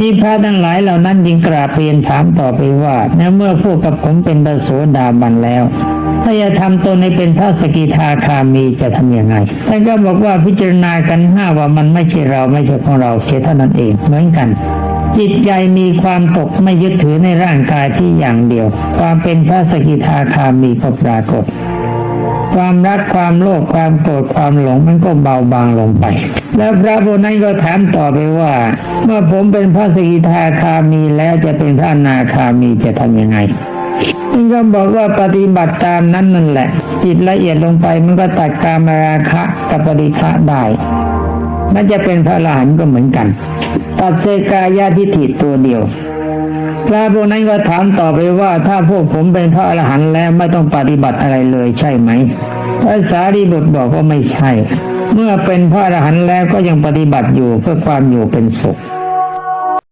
นี่พระทั้งหลายเหล่านั้นยิงกราบเรียนถามต่อไปว่าในเมื่อพวกกับผมเป็นพระโสดาบันแล้ว ถ้าจะทำตนให้เป็นพระสกิทาคามีจะทำยังไงท่านก็บอกว่าพิจารณากันห้าว่ามันไม่ใช่เราไม่ใช่ของเราเสียเท่านั้นเองเหมือนกันจิตใจมีความตกไม่ยึดถือในร่างกายที่อย่างเดียว ความเป็นพระสกิทาคามีก็ปรากฏ ความรักความโลภความโกรธความหลงมันก็เบาบางลงไป แล้วพระพวกนั้นก็ถามต่อไปว่า เมื่อผมเป็นพระสกิทาคามีแล้วจะเป็นพระนาคามีจะทำยังไงมันก็บอกว่าปฏิบัติตามนั้นนั่นแหละ จิตละเอียดลงไปมันก็ตัดกามราคะกับปริฆะได้นั่นจะเป็นพระอรหันก็เหมือนกัน ตัดเสกายาทิฏฐิตัวเดียว พระพวกนั้นก็ถามต่อไปว่าถ้าพวกผมเป็นพระอรหันต์แล้วไม่ต้องปฏิบัติอะไรเลยใช่ไหมพระสารีบุตรบอกว่าไม่ใช่ เมื่อเป็นพระอรหันต์แล้วก็ยังปฏิบัติอยู่เพื่อความอยู่เป็นสุข